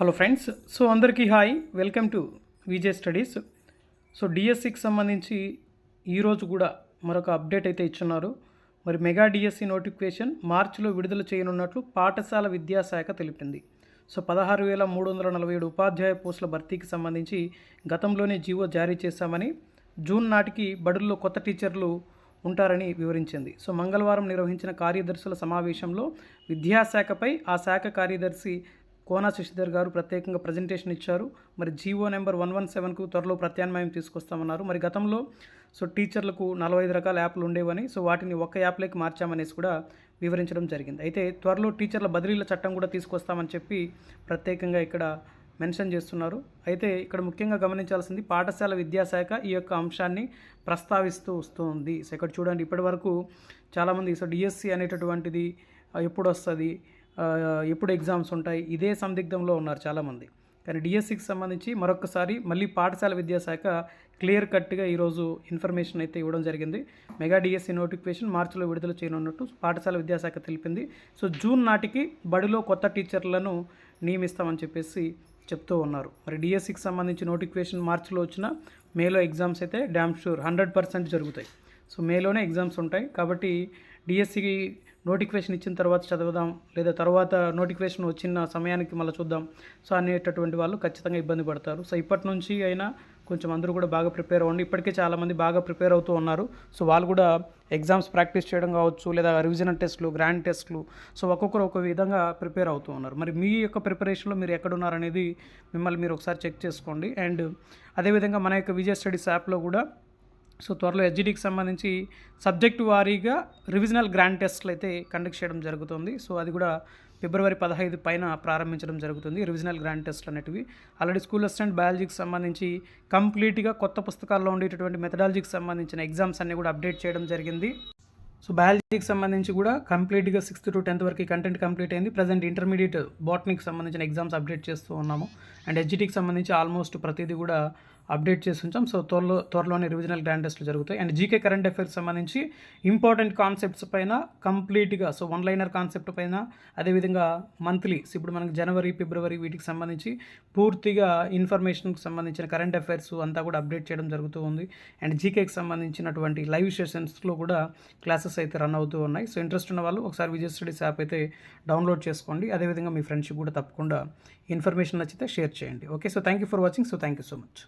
Hello friends so అందరికీ hi welcome to VJ studies so డిఎస్సికి సంబంధించి ఈరోజు కూడా మరొక అప్డేట్ అయితే ఇచ్చున్నారు. మరి మెగా డిఎస్సి నోటిఫికేషన్ మార్చిలో విడుదల చేయనున్నట్లు పాఠశాల విద్యాశాఖ తెలిపింది. సో పదహారు వేల మూడు వందల నలభై ఏడు ఉపాధ్యాయ పోస్టుల భర్తీకి సంబంధించి గతంలోనే జీవో జారీ చేశామని జూన్ నాటికి బడుల్లో కొత్త టీచర్లు ఉంటారని వివరించింది. సో మంగళవారం నిర్వహించిన కార్యదర్శుల సమావేశంలో విద్యాశాఖపై ఆ శాఖ కార్యదర్శి కోనా శశిధర్ గారు ప్రత్యేకంగా ప్రజెంటేషన్ ఇచ్చారు. మరి జీవో నెంబర్ వన్ వన్ సెవెన్కు త్వరలో ప్రత్యామ్నాయం తీసుకొస్తామన్నారు. మరి గతంలో సో టీచర్లకు నలభై ఐదు రకాల యాప్లు ఉండేవని సో వాటిని ఒక్క యాప్లోకి మార్చామనేసి కూడా వివరించడం జరిగింది. అయితే త్వరలో టీచర్ల బదిలీల చట్టం కూడా తీసుకొస్తామని చెప్పి ప్రత్యేకంగా ఇక్కడ మెన్షన్ చేస్తున్నారు. అయితే ఇక్కడ ముఖ్యంగా గమనించాల్సింది పాఠశాల విద్యాశాఖ ఈ యొక్క అంశాన్ని ప్రస్తావిస్తూ వస్తుంది. సో ఇక్కడ చూడండి ఇప్పటి వరకు చాలామంది సో డిఎస్సి అనేటటువంటిది ఎప్పుడు వస్తుంది? ఎప్పుడు ఎగ్జామ్స్ ఉంటాయి ఇదే సందిగ్ధంలో ఉన్నారు చాలామంది. కానీ డిఎస్సికి సంబంధించి మరొకసారి మళ్ళీ పాఠశాల విద్యాశాఖ క్లియర్ కట్గా ఈరోజు ఇన్ఫర్మేషన్ అయితే ఇవ్వడం జరిగింది. మెగా డిఎస్సి నోటిఫికేషన్ మార్చిలో విడుదల చేయనున్నట్టు పాఠశాల విద్యాశాఖ తెలిపింది. సో జూన్ నాటికి బడిలో కొత్త టీచర్లను నియమిస్తామని చెప్పేసి చెప్తూ ఉన్నారు. మరి డిఎస్సికి సంబంధించి నోటిఫికేషన్ మార్చిలో వచ్చిన మేలో ఎగ్జామ్స్ అయితే డ్యామ్ షూర్ హండ్రెడ్ పర్సెంట్ జరుగుతాయి. సో మేలోనే ఎగ్జామ్స్ ఉంటాయి. కాబట్టి డిఎస్సికి నోటిఫికేషన్ ఇచ్చిన తర్వాత చదువుదాం లేదా తర్వాత నోటిఫికేషన్ వచ్చిన సమయానికి మళ్ళీ చూద్దాం. సో అనేటటువంటి వాళ్ళు ఖచ్చితంగా ఇబ్బంది పడతారు. సో ఇప్పటి నుంచి అయినా కొంచెం అందరూ కూడా బాగా ప్రిపేర్ అవ్వండి. ఇప్పటికే చాలామంది బాగా ప్రిపేర్ అవుతూ ఉన్నారు. సో వాళ్ళు కూడా ఎగ్జామ్స్ ప్రాక్టీస్ చేయడం కావచ్చు లేదా రివిజనల్ టెస్ట్లు గ్రాండ్ టెస్ట్లు సో ఒక్కొక్కరు ఒక విధంగా ప్రిపేర్ అవుతూ ఉన్నారు. మరి మీ యొక్క ప్రిపరేషన్లో మీరు ఎక్కడున్నారనేది మిమ్మల్ని మీరు ఒకసారి చెక్ చేసుకోండి. అండ్ అదేవిధంగా మన యొక్క విజయ స్టడీస్ యాప్లో కూడా సో త్వరలో ఎస్జిడికి సంబంధించి సబ్జెక్టు వారీగా రివిజనల్ గ్రాండ్ టెస్ట్లు అయితే కండక్ట్ చేయడం జరుగుతుంది. సో అది కూడా ఫిబ్రవరి పదహైదు పైన ప్రారంభించడం జరుగుతుంది రివిజనల్ గ్రాండ్ టెస్ట్లు అనేటివి. ఆల్రెడీ స్కూల్ అసిస్టెంట్ బయాలజీకి సంబంధించి కంప్లీట్గా కొత్త పుస్తకాల్లో ఉండేటటువంటి మెథడాలజీకి సంబంధించిన ఎగ్జామ్స్ అన్ని కూడా అప్డేట్ చేయడం జరిగింది. సో బయాలజీకి సంబంధించి కూడా కంప్లీట్గా సిక్స్త్ టు టెన్త్ వరకు కంటెంట్ కంప్లీట్ అయింది. ప్రజెంట్ ఇంటర్మీడియట్ బాటనీకి సంబంధించిన ఎగ్జామ్స్ అప్డేట్ చేస్తూ ఉన్నాము. అండ్ హెచ్జిటీకి సంబంధించి ఆల్మోస్ట్ ప్రతిదీ కూడా అప్డేట్ చేసి ఉంచాం సో త్వరలో త్వరలోనే రివిజనల్ గ్రాండ్ టెస్ట్లు జరుగుతాయి. అండ్ జీకే కరెంట్ అఫైర్స్ సంబంధించి ఇంపార్టెంట్ కాన్సెప్ట్స్ పైన కంప్లీట్గా సో వన్ లైనర్ కాన్సెప్ట్ పైన అదేవిధంగా మంత్లీ ఇప్పుడు మనకి జనవరి ఫిబ్రవరి వీటికి సంబంధించి పూర్తిగా ఇన్ఫర్మేషన్కి సంబంధించిన కరెంట్ అఫైర్స్ అంతా కూడా అప్డేట్ చేయడం జరుగుతూ ఉంది. అండ్ జీకేకి సంబంధించినటువంటి లైవ్ సెషన్స్లో కూడా క్లాసెస్ అయితే రన్ అవుతూ ఉన్నాయి. సో ఇంట్రెస్ట్ ఉన్న వాళ్ళు ఒకసారి విజయ్ స్టడీస్ యాప్ అయితే డౌన్లోడ్ చేసుకోండి. అదేవిధంగా మీ ఫ్రెండ్షిప్ కూడా తప్పకుండా ఇన్ఫర్మేషన్ నచ్చితే షేర్ చేయండి. Okay so thank you for watching so thank you so much